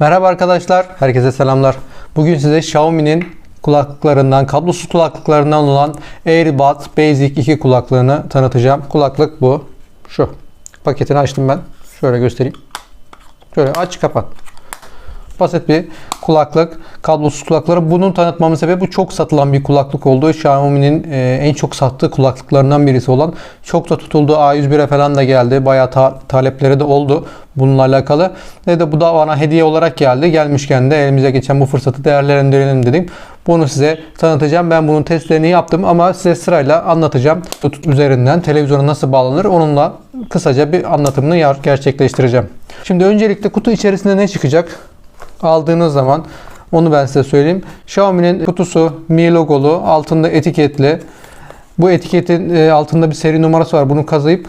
Merhaba arkadaşlar, herkese selamlar. Bugün size Xiaomi'nin kulaklıklarından, kablosuz kulaklıklarından olan AirBuds Basic 2 kulaklığını tanıtacağım. Kulaklık bu. Şu. Paketini açtım ben. Şöyle göstereyim. Şöyle aç kapat. Basit bir kulaklık, kablosuz kulakları. Bunun tanıtmamın sebebi bu çok satılan bir kulaklık oldu. Xiaomi'nin e, en çok sattığı kulaklıklarından birisi olan. Çok da tutuldu. A101'e falan da geldi. Bayağı ta- talepleri de oldu bununla alakalı. Ve de bu da bana hediye olarak geldi. Gelmişken de elimize geçen bu fırsatı değerlendirelim dedim. Bunu size tanıtacağım. Ben bunun testlerini yaptım ama size sırayla anlatacağım. Bluetooth üzerinden televizyona nasıl bağlanır onunla kısaca bir anlatımını gerçekleştireceğim. Şimdi öncelikle kutu içerisinde ne çıkacak? Aldığınız zaman onu ben size söyleyeyim. Xiaomi'nin kutusu Mi logolu, altında etiketli. Bu etiketin e, altında bir seri numarası var. Bunu kazıyıp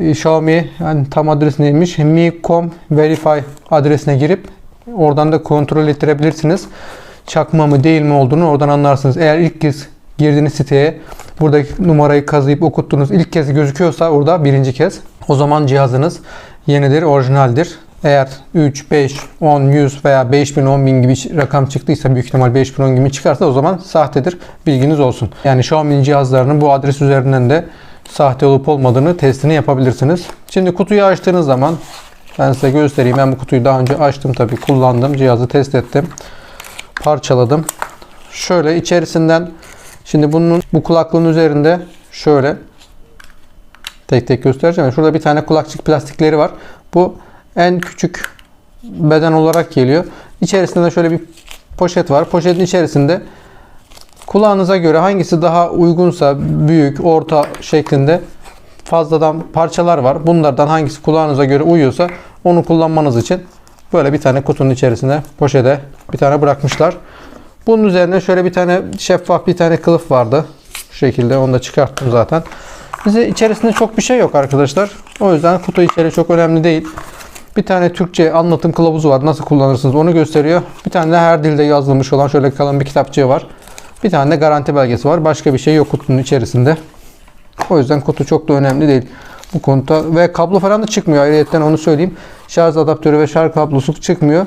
e, Xiaomi yani tam adres neymiş? Mi.com Verify adresine girip oradan da kontrol ettirebilirsiniz. Çakma mı değil mi olduğunu oradan anlarsınız. Eğer ilk kez girdiğiniz siteye buradaki numarayı kazıyıp okuttunuz. ilk kez gözüküyorsa orada birinci kez o zaman cihazınız yenidir, orijinaldir. Eğer 3, 5, 10, 100 veya 5000, 10000 gibi rakam çıktıysa büyük ihtimal 5000, 10 gibi çıkarsa o zaman sahtedir. Bilginiz olsun. Yani Xiaomi'nin cihazlarının bu adres üzerinden de sahte olup olmadığını testini yapabilirsiniz. Şimdi kutuyu açtığınız zaman ben size göstereyim. Ben bu kutuyu daha önce açtım tabii kullandım. Cihazı test ettim. Parçaladım. Şöyle içerisinden şimdi bunun bu kulaklığın üzerinde şöyle tek tek göstereceğim. Şurada bir tane kulakçık plastikleri var. Bu en küçük beden olarak geliyor. İçerisinde de şöyle bir poşet var. Poşetin içerisinde kulağınıza göre hangisi daha uygunsa büyük, orta şeklinde fazladan parçalar var. Bunlardan hangisi kulağınıza göre uyuyorsa onu kullanmanız için böyle bir tane kutunun içerisine poşete bir tane bırakmışlar. Bunun üzerine şöyle bir tane şeffaf bir tane kılıf vardı. Şu şekilde onu da çıkarttım zaten. Bize içerisinde çok bir şey yok arkadaşlar. O yüzden kutu içeri çok önemli değil. Bir tane Türkçe anlatım kılavuzu var. Nasıl kullanırsınız onu gösteriyor. Bir tane de her dilde yazılmış olan şöyle kalın bir kitapçığı var. Bir tane de garanti belgesi var. Başka bir şey yok kutunun içerisinde. O yüzden kutu çok da önemli değil. Bu konuda ve kablo falan da çıkmıyor. Ayrıyetten onu söyleyeyim. Şarj adaptörü ve şarj kablosu çıkmıyor.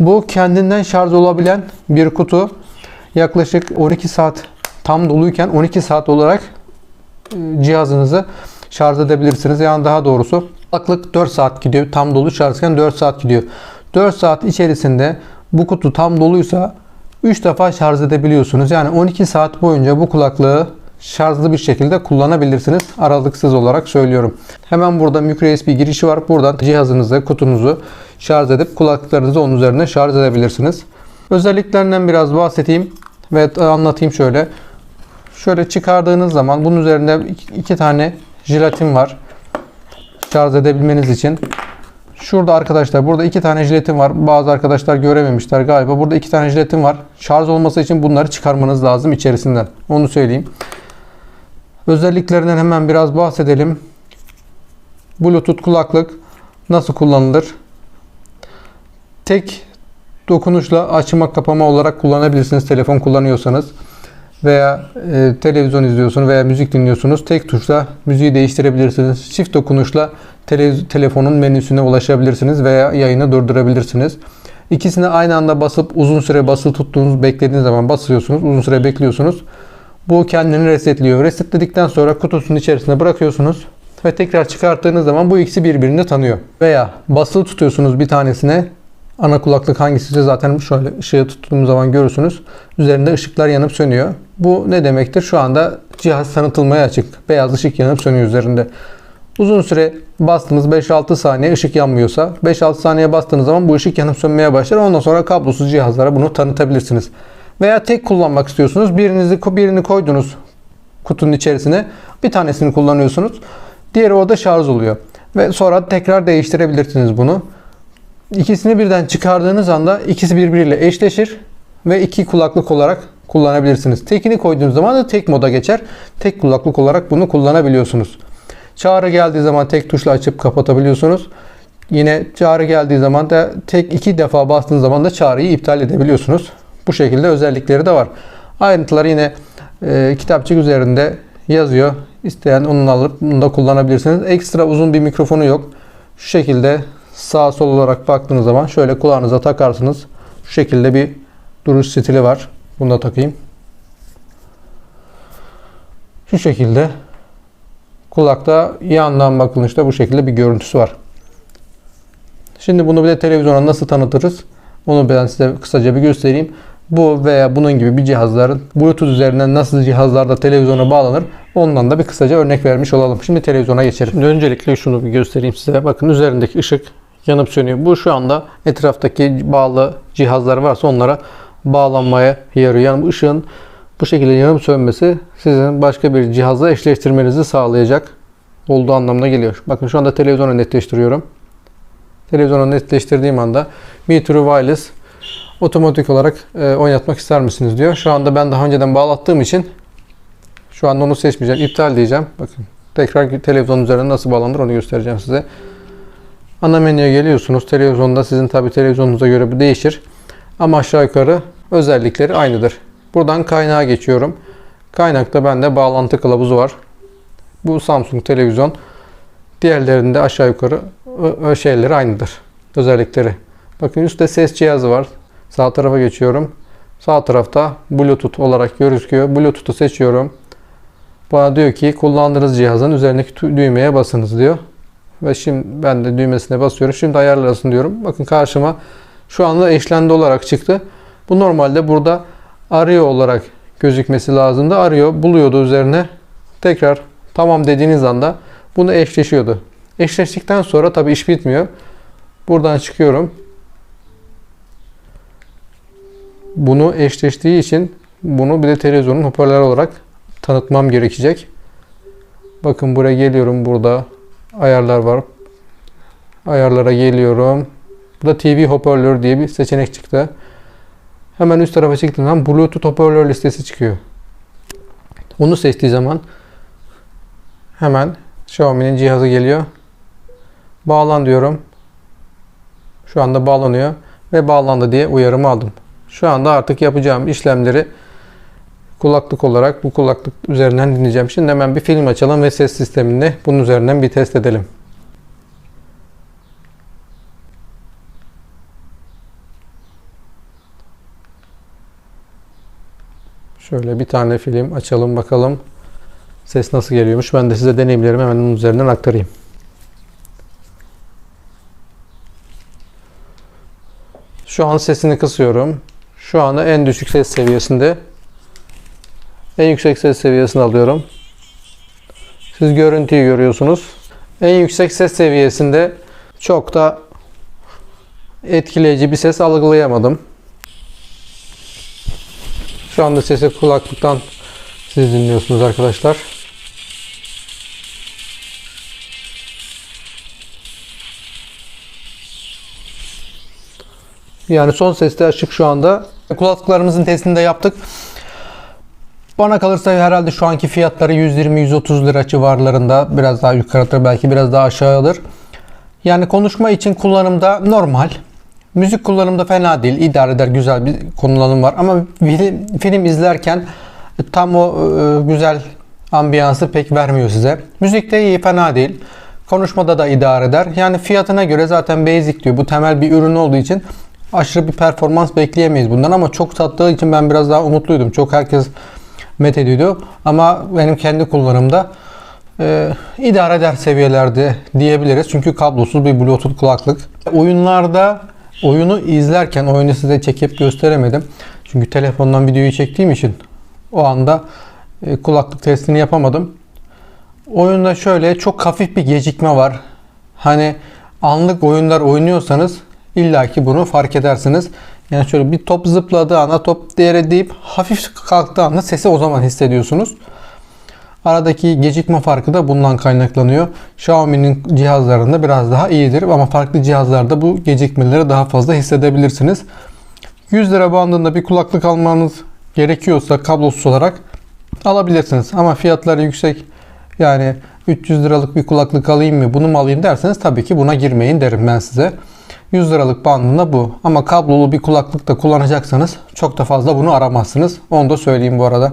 Bu kendinden şarj olabilen bir kutu. Yaklaşık 12 saat tam doluyken 12 saat olarak e, cihazınızı şarj edebilirsiniz. Yani daha doğrusu kulaklık 4 saat gidiyor. Tam dolu şarjken 4 saat gidiyor. 4 saat içerisinde bu kutu tam doluysa 3 defa şarj edebiliyorsunuz. Yani 12 saat boyunca bu kulaklığı şarjlı bir şekilde kullanabilirsiniz. Aralıksız olarak söylüyorum. Hemen burada micro USB girişi var. Buradan cihazınızı, kutunuzu şarj edip kulaklıklarınızı onun üzerine şarj edebilirsiniz. Özelliklerinden biraz bahsedeyim ve anlatayım şöyle. Şöyle çıkardığınız zaman bunun üzerinde iki tane jelatin var. Şarj edebilmeniz için. Şurada arkadaşlar burada iki tane jiletim var. Bazı arkadaşlar görememişler galiba. Burada iki tane jiletim var. Şarj olması için bunları çıkarmanız lazım içerisinden. Onu söyleyeyim. Özelliklerinden hemen biraz bahsedelim. Bluetooth kulaklık nasıl kullanılır? Tek dokunuşla açma kapama olarak kullanabilirsiniz telefon kullanıyorsanız veya e, televizyon izliyorsunuz veya müzik dinliyorsunuz. Tek tuşla müziği değiştirebilirsiniz. Çift dokunuşla tele- telefonun menüsüne ulaşabilirsiniz veya yayını durdurabilirsiniz. İkisini aynı anda basıp uzun süre basılı tuttuğunuz beklediğiniz zaman basıyorsunuz. Uzun süre bekliyorsunuz. Bu kendini resetliyor. Resetledikten sonra kutusunun içerisine bırakıyorsunuz ve tekrar çıkarttığınız zaman bu ikisi birbirini tanıyor. Veya basılı tutuyorsunuz bir tanesine Ana kulaklık hangisi zaten şöyle ışığı tuttuğum zaman görürsünüz. Üzerinde ışıklar yanıp sönüyor. Bu ne demektir? Şu anda cihaz tanıtılmaya açık. Beyaz ışık yanıp sönüyor üzerinde. Uzun süre bastınız 5-6 saniye ışık yanmıyorsa 5-6 saniye bastığınız zaman bu ışık yanıp sönmeye başlar. Ondan sonra kablosuz cihazlara bunu tanıtabilirsiniz. Veya tek kullanmak istiyorsunuz. Birinizi birini koydunuz kutunun içerisine. Bir tanesini kullanıyorsunuz. Diğeri orada şarj oluyor. Ve sonra tekrar değiştirebilirsiniz bunu. İkisini birden çıkardığınız anda ikisi birbiriyle eşleşir ve iki kulaklık olarak kullanabilirsiniz. Tekini koyduğunuz zaman da tek moda geçer. Tek kulaklık olarak bunu kullanabiliyorsunuz. Çağrı geldiği zaman tek tuşla açıp kapatabiliyorsunuz. Yine çağrı geldiği zaman da tek iki defa bastığınız zaman da çağrıyı iptal edebiliyorsunuz. Bu şekilde özellikleri de var. Ayrıntılar yine e, kitapçık üzerinde yazıyor. İsteyen onu alıp bunu da kullanabilirsiniz. Ekstra uzun bir mikrofonu yok. Şu şekilde sağ sol olarak baktığınız zaman şöyle kulağınıza takarsınız. Şu şekilde bir duruş stili var. Bunu da takayım. Şu şekilde kulakta yandan bakılışta bu şekilde bir görüntüsü var. Şimdi bunu bir de televizyona nasıl tanıtırız? Onu ben size kısaca bir göstereyim. Bu veya bunun gibi bir cihazların Bluetooth üzerinden nasıl cihazlarda televizyona bağlanır? Ondan da bir kısaca örnek vermiş olalım. Şimdi televizyona geçelim. Şimdi öncelikle şunu bir göstereyim size. Bakın üzerindeki ışık yanıp sönüyor. Bu şu anda etraftaki bağlı cihazlar varsa onlara bağlanmaya yarıyor. Yani bu ışığın bu şekilde yanıp sönmesi sizin başka bir cihazla eşleştirmenizi sağlayacak olduğu anlamına geliyor. Bakın şu anda televizyonu netleştiriyorum. Televizyonu netleştirdiğim anda Mi True Wireless otomatik olarak e, oynatmak ister misiniz diyor. Şu anda ben daha önceden bağlattığım için şu anda onu seçmeyeceğim. İptal diyeceğim. Bakın tekrar televizyon üzerine nasıl bağlanır onu göstereceğim size. Ana menüye geliyorsunuz. Televizyonda sizin tabi televizyonunuza göre bu değişir. Ama aşağı yukarı özellikleri aynıdır. Buradan kaynağa geçiyorum. Kaynakta bende bağlantı kılavuzu var. Bu Samsung televizyon. Diğerlerinde aşağı yukarı şeyleri aynıdır. Özellikleri. Bakın üstte ses cihazı var. Sağ tarafa geçiyorum. Sağ tarafta Bluetooth olarak gözüküyor. Bluetooth'u seçiyorum. Bana diyor ki kullandığınız cihazın üzerindeki düğmeye basınız diyor. Ve şimdi ben de düğmesine basıyorum. Şimdi ayarlasın diyorum. Bakın karşıma şu anda eşlendi olarak çıktı. Bu normalde burada arıyor olarak gözükmesi lazımdı. Arıyor, buluyordu üzerine. Tekrar tamam dediğiniz anda bunu eşleşiyordu. Eşleştikten sonra tabi iş bitmiyor. Buradan çıkıyorum. Bunu eşleştiği için bunu bir de televizyonun hoparlörü olarak tanıtmam gerekecek. Bakın buraya geliyorum. Burada ayarlar var. Ayarlara geliyorum. Burada TV hoparlör diye bir seçenek çıktı. Hemen üst tarafa çıktığım zaman Bluetooth hoparlör listesi çıkıyor. Onu seçtiği zaman hemen Xiaomi'nin cihazı geliyor. Bağlan diyorum. Şu anda bağlanıyor ve bağlandı diye uyarımı aldım. Şu anda artık yapacağım işlemleri kulaklık olarak bu kulaklık üzerinden dinleyeceğim. Şimdi hemen bir film açalım ve ses sistemini bunun üzerinden bir test edelim. Şöyle bir tane film açalım bakalım. Ses nasıl geliyormuş. Ben de size deneyimlerimi hemen onun üzerinden aktarayım. Şu an sesini kısıyorum. Şu anda en düşük ses seviyesinde. En yüksek ses seviyesini alıyorum. Siz görüntüyü görüyorsunuz. En yüksek ses seviyesinde çok da etkileyici bir ses algılayamadım. Şu anda sesi kulaklıktan siz dinliyorsunuz arkadaşlar. Yani son seste açık şu anda. Kulaklıklarımızın testini de yaptık. Bana kalırsa herhalde şu anki fiyatları 120-130 lira civarlarında. Biraz daha yukarıdır belki biraz daha aşağıdır. Yani konuşma için kullanımda normal. Müzik kullanımda fena değil. İdare eder güzel bir kullanım var. Ama film, film izlerken tam o e, güzel ambiyansı pek vermiyor size. Müzikte iyi fena değil. Konuşmada da idare eder. Yani fiyatına göre zaten basic diyor. Bu temel bir ürün olduğu için aşırı bir performans bekleyemeyiz bundan ama çok sattığı için ben biraz daha umutluydum. Çok herkes met ediyordu. Ama benim kendi kullanımda e, idare eder seviyelerde diyebiliriz. Çünkü kablosuz bir Bluetooth kulaklık. Oyunlarda oyunu izlerken oyunu size çekip gösteremedim. Çünkü telefondan videoyu çektiğim için o anda e, kulaklık testini yapamadım. Oyunda şöyle çok hafif bir gecikme var. Hani anlık oyunlar oynuyorsanız illaki bunu fark edersiniz. Yani şöyle bir top zıpladığı anda top değere deyip hafif kalktığı anda sesi o zaman hissediyorsunuz. Aradaki gecikme farkı da bundan kaynaklanıyor. Xiaomi'nin cihazlarında biraz daha iyidir ama farklı cihazlarda bu gecikmeleri daha fazla hissedebilirsiniz. 100 lira bandında bir kulaklık almanız gerekiyorsa kablosuz olarak alabilirsiniz. Ama fiyatları yüksek yani 300 liralık bir kulaklık alayım mı bunu mu alayım derseniz tabii ki buna girmeyin derim ben size. 100 liralık bandında bu. Ama kablolu bir kulaklık da kullanacaksanız çok da fazla bunu aramazsınız. Onu da söyleyeyim bu arada.